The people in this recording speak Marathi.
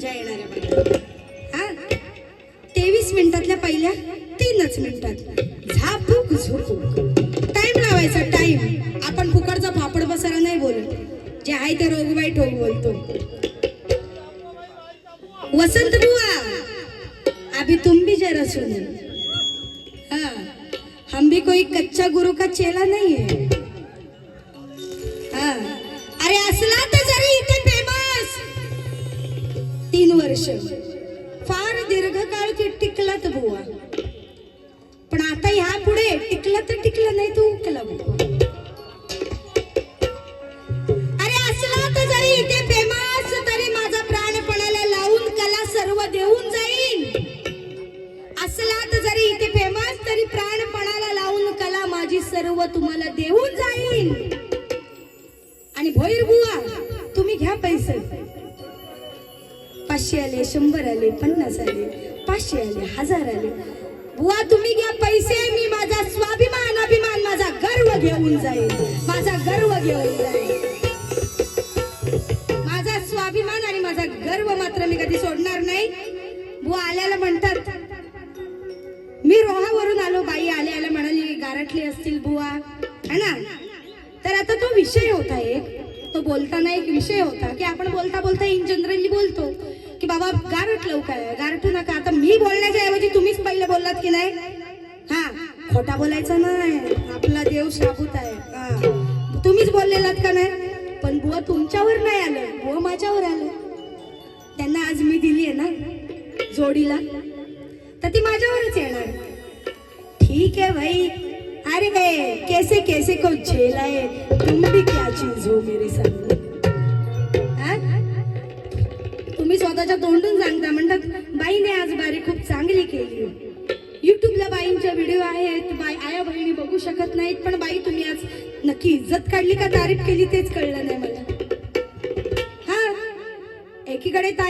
मजा येणार आहे मला हा? तेवीस मिनिटातल्या पहिल्या तीनच मिनिटात. झापूक झुपूक टाइम लावायचा टाइम आपण फुकटचा फापड बसायला नाही बोलत. जे आहे ते रोगबाई ठोक बोलतो. वसंत बुवा. अभी तुम भी जरा सुन. हाँ. हम भी कोई कच्चा गुरु का चेला नहीं है. तीन वर्ष. फार दीर्घकाळ ते टिकलात बुवा. पण आता ह्या पुढे टिकला तर टिकला नाही तू उकला बुवा. अरे असला तर जरी इथे फेमस तरी माझा प्राणपणाला लावून कला सर्व देऊन जाईन. असला तर जरी इथे फेमस तरी प्राणपणाला लावून कला माझी सर्व तुम्हाला देऊन जाईन. आणि भोईर बुवा तुम्ही घ्या पैसे. पाचशे आले शंभर आले पन्नास आले पाचशे आले हजार आले. बुवा तुम्ही घ्या पैसे मी माझा स्वाभिमान अभिमान माझा गर्व घेऊन जाईल माझा गर्व घेऊन जाईल माझा स्वाभिमान आणि माझा गर्व मात्र मी कधी सोडणार नाही. बुवा आल्याला म्हणतात मी रोहावरून आलो बाई आले आल्या म्हणाली गारठली असतील बुवा. है ना? तर आता तो विषय होता एक. तो बोलताना एक विषय होता की आपण बोलतो बोलता इन जनरली बोलतो की बाबा गारठ लवकर गारटू नका. आता मी बोलण्याच्या ऐवजी तुम्हीच पहिले बोललात की नाही? हा खोटा बोलायचा नाही. आपला देव शाबूत आहे. तुम्हीच बोललेलात का नाही? पण बुवा तुमच्यावर नाही आलं. बुवा माझ्यावर आलं. त्यांना आज मी दिली आहे ना जोडीला. तर ती माझ्यावरच येणार. ठीक आहे भाई अरे काय कैसे कैसे को झेला है तुम भी क्या चीज हो मेरे साथ? बाईने खूप चांगली केली. युट्यूबला बाईंच्या व्हिडिओ आहेत. बाई आया बहिणी बघू शकत नाहीत पण बाई तुम्ही आज नक्की इज्जत काढली का? तारीफ केली तेच कळलं नाही मला. हा एकीकडे तारीफ